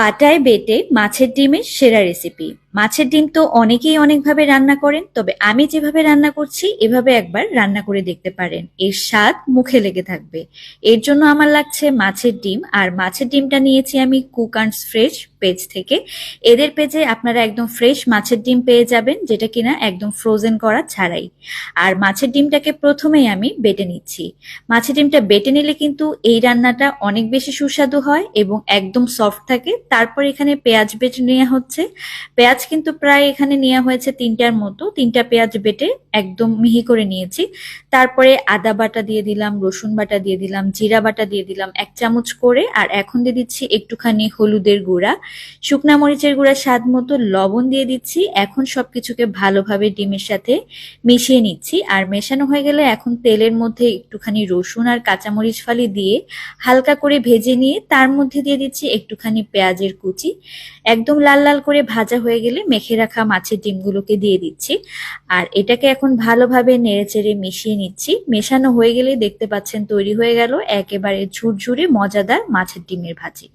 পাটায় বেটে মাছের ডিমের সেরা রেসিপি মাছের ডিম তো অনেকেই অনেকভাবে রান্না করেন, তবে আমি যেভাবে রান্না করছি, এভাবে একবার রান্না করে দেখতে পারেন। এর স্বাদ মুখে লেগে থাকবে। এর জন্য আমার লাগছে মাছের ডিম, আর মাছের ডিমটা নিয়েছি আমি কুক অ্যান্ড ফ্রেশ পেজ থেকে। এদের পেজে আপনারা একদম ফ্রেশ মাছের ডিম পেয়ে যাবেন, যেটা কিনা একদম ফ্রোজেন করা ছাড়াই। আর মাছের ডিমটাকে প্রথমেই আমি বেটে নিচ্ছি। মাছের ডিমটা বেটে নিলে কিন্তু এই রান্নাটা অনেক বেশি সুস্বাদু হয় এবং একদম সফট থাকে। তারপর এখানে পেঁয়াজ বেটে নেওয়া হচ্ছে। পেঁয়াজ কিন্তু প্রায় এখানে নেওয়া হয়েছে তিনটার মতো। তিনটা পেঁয়াজ বেটে একদম মিহি করে নিয়েছি। তারপরে আদা বাটা দিয়ে দিলাম, রসুন বাটা দিয়ে দিলাম, জিরা বাটা দিয়ে দিলাম, এক চামচ করে। আর এখন দিয়ে দিচ্ছি একটুখানি হলুদের গুঁড়া। শুকনা মরিচের গুঁড়া স্বাদ মতো লবণ দিয়ে দিচ্ছি। এখন সবকিছুকে ভালোভাবে ডিমের সাথে মিশিয়ে নিচ্ছি। আর মেশানো হয়ে গেলে এখন তেলের মধ্যে একটুখানি রসুন আর কাঁচামরিচ ফালি দিয়ে হালকা করে ভেজে নিয়ে তার মধ্যে দিয়ে দিচ্ছি একটুখানি পেঁয়াজের কুচি। একদম লাল লাল করে ভাজা হয়ে গেলে মেখে রাখা মাছের ডিমগুলোকে দিয়ে দিচ্ছি। আর এটাকে এখন ভালোভাবে নেড়েচেড়ে মিশিয়ে নিচ্ছি। মেশানো হয়ে গেলে দেখতে পাচ্ছেন তৈরি হয়ে গেল। একেবারে ঝুরঝুরে, মজাদার মাছের ডিমের ভাজি।